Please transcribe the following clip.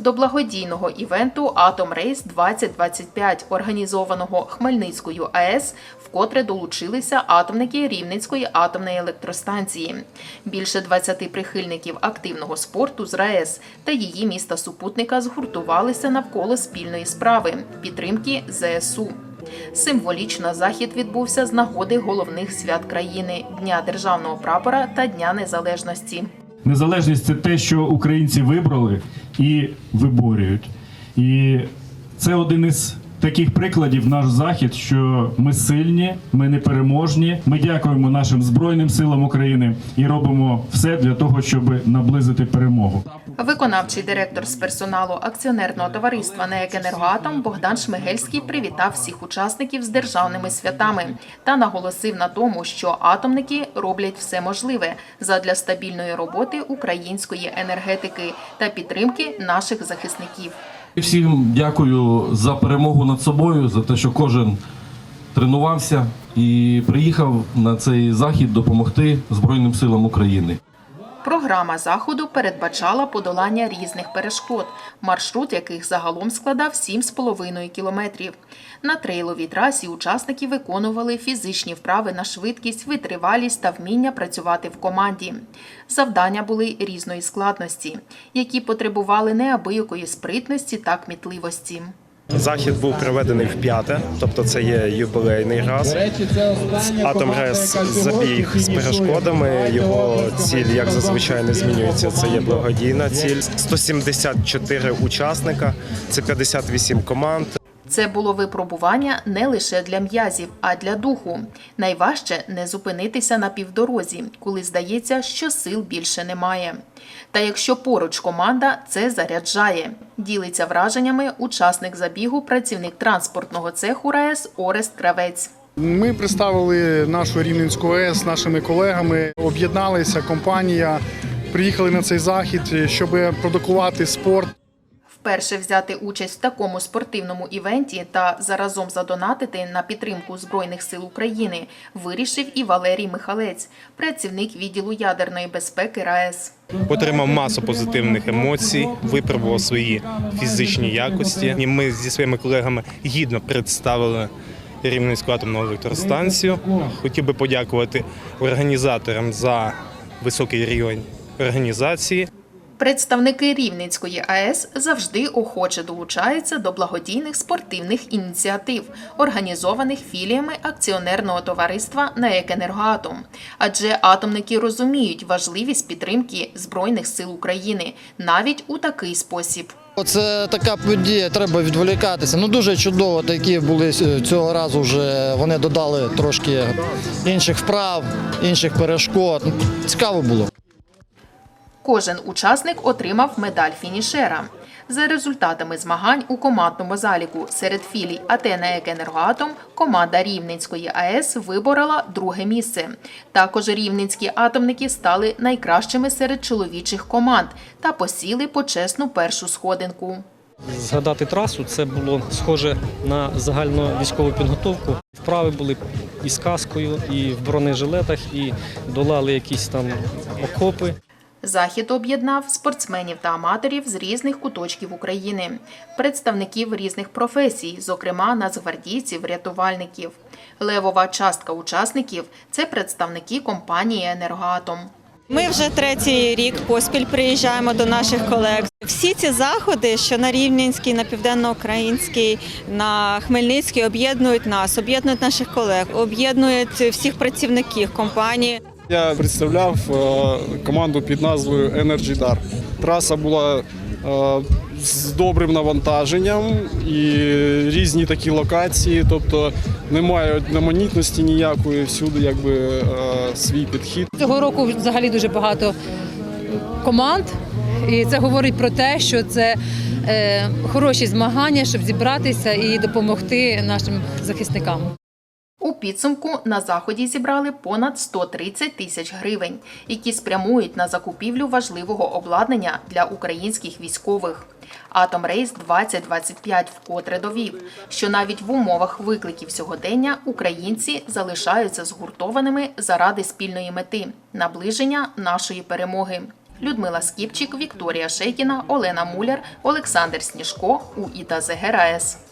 До благодійного івенту Атом Рейс 2025, організованого Хмельницькою АЕС, вкотре долучилися атомники Рівненської атомної електростанції. Більше 20 прихильників активного спорту з РаЕС та її міста супутника згуртувалися навколо спільної справи підтримки ЗСУ. Символічно захід відбувся з нагоди головних свят країни Дня державного прапора та Дня Незалежності. Незалежність це те, що українці вибрали і виборюють. І це один із таких прикладів наш захід, що ми сильні, ми непереможні. Ми дякуємо нашим збройним силам України і робимо все для того, щоб наблизити перемогу. Виконавчий директор з персоналу акціонерного товариства «НЕК Енергоатом» Богдан Шмигельський привітав всіх учасників з державними святами та наголосив на тому, що атомники роблять все можливе задля стабільної роботи української енергетики та підтримки наших захисників. Всім дякую за перемогу над собою, за те, що кожен тренувався і приїхав на цей захід допомогти Збройним силам України. Програма заходу передбачала подолання різних перешкод, маршрут яких загалом складав 7,5 кілометрів. На трейловій трасі учасники виконували фізичні вправи на швидкість, витривалість та вміння працювати в команді. Завдання були різної складності, які потребували неабиякої спритності та кмітливості. Захід був проведений в п'яте, тобто це є юбілейний раз. Атом РЕС забіг з перешкодами. Його ціль, як зазвичай, не змінюється. Це є благодійна ціль. 174 учасника, це 58 команд. Це було випробування не лише для м'язів, а для духу. Найважче не зупинитися на півдорозі, коли здається, що сил більше немає. Та якщо поруч команда, це заряджає. Ділиться враженнями учасник забігу, працівник транспортного цеху РаЕС Орест Кравець. Ми представили нашу Рівненську АЕС нашими колегами. Об'єдналися компанія, приїхали на цей захід, щоб продукувати спорт. Вперше взяти участь в такому спортивному івенті та заразом задонатити на підтримку Збройних сил України вирішив і Валерій Михалець, працівник відділу ядерної безпеки РаЕС. Отримав масу позитивних емоцій, випробував свої фізичні якості. І ми зі своїми колегами гідно представили Рівненську атомну електростанцію. Хотів би подякувати організаторам за високий рівень організації. Представники Рівненської АЕС завжди охоче долучаються до благодійних спортивних ініціатив, організованих філіями акціонерного товариства «НАЕК Енергоатом». Адже атомники розуміють важливість підтримки Збройних сил України навіть у такий спосіб. Це така подія, треба відволікатися. Ну дуже чудово, такі були е, цього разу. Вже вони додали трошки інших вправ, інших перешкод. Цікаво було. Кожен учасник отримав медаль фінішера. За результатами змагань у командному заліку серед філій Атена Енергоатом команда Рівненської АЕС виборола друге місце. Також рівненські атомники стали найкращими серед чоловічих команд та посіли почесну першу сходинку. Згадати трасу це було схоже на загальну військову підготовку. Вправи були і з каскою, і в бронежилетах, і долали якісь там окопи. Захід об'єднав спортсменів та аматорів з різних куточків України, представників різних професій, зокрема нацгвардійців, рятувальників. Левова частка учасників це представники компанії Енергоатом. Ми вже третій рік поспіль приїжджаємо до наших колег. Всі ці заходи, що на Рівненській, на Південноукраїнській, на Хмельницькій, об'єднують нас, об'єднують наших колег, об'єднують всіх працівників компанії. Я представляв е, команду під назвою Energy Dar. Траса була е, з добрим навантаженням і різні такі локації, тобто немає одноманітності ніякої, всюди якби е, свій підхід. Цього року взагалі дуже багато команд, і це говорить про те, що це хороші змагання, щоб зібратися і допомогти нашим захисникам. У підсумку на заході зібрали понад 130 тисяч гривень, які спрямують на закупівлю важливого обладнання для українських військових. Атом Рейс 2025 вкотре довів, що навіть в умовах викликів сьогодення українці залишаються згуртованими заради спільної мети наближення нашої перемоги. Людмила Скіпчик, Вікторія Шейкіна, Олена Муляр, Олександр Сніжко, УІТА ЗГРАЕС.